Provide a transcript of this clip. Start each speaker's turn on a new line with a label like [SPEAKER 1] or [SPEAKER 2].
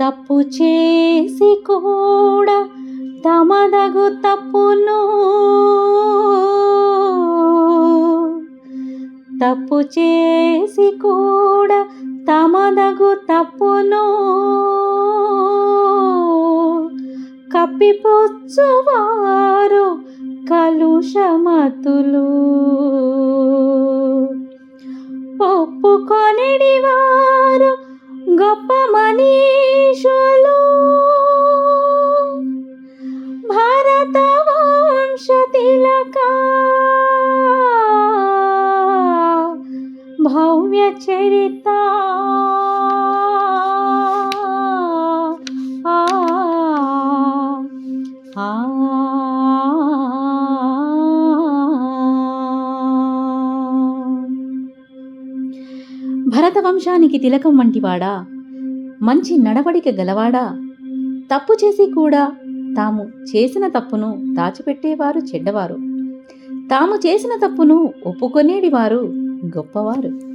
[SPEAKER 1] తప్పు చేసి కూడా తమదగు తప్పును తప్పు చేసి కూడా తమదగు తప్పును కప్పిపుచ్చువారు కలుషమతులు. ఒప్పుకొనిడివారు వారు గొప్ప మనీషులు భారత వంశ తిలక భవ్య చరిత ఆ, ఆ, భరత వంశానికి తిలకం వంటివాడా? మంచి నడవడిక గలవాడా? తప్పు చేసి కూడా తాము చేసిన తప్పును దాచిపెట్టేవారు చెడ్డవారు. తాము చేసిన తప్పును ఒప్పుకొనేడివారు గొప్పవారు.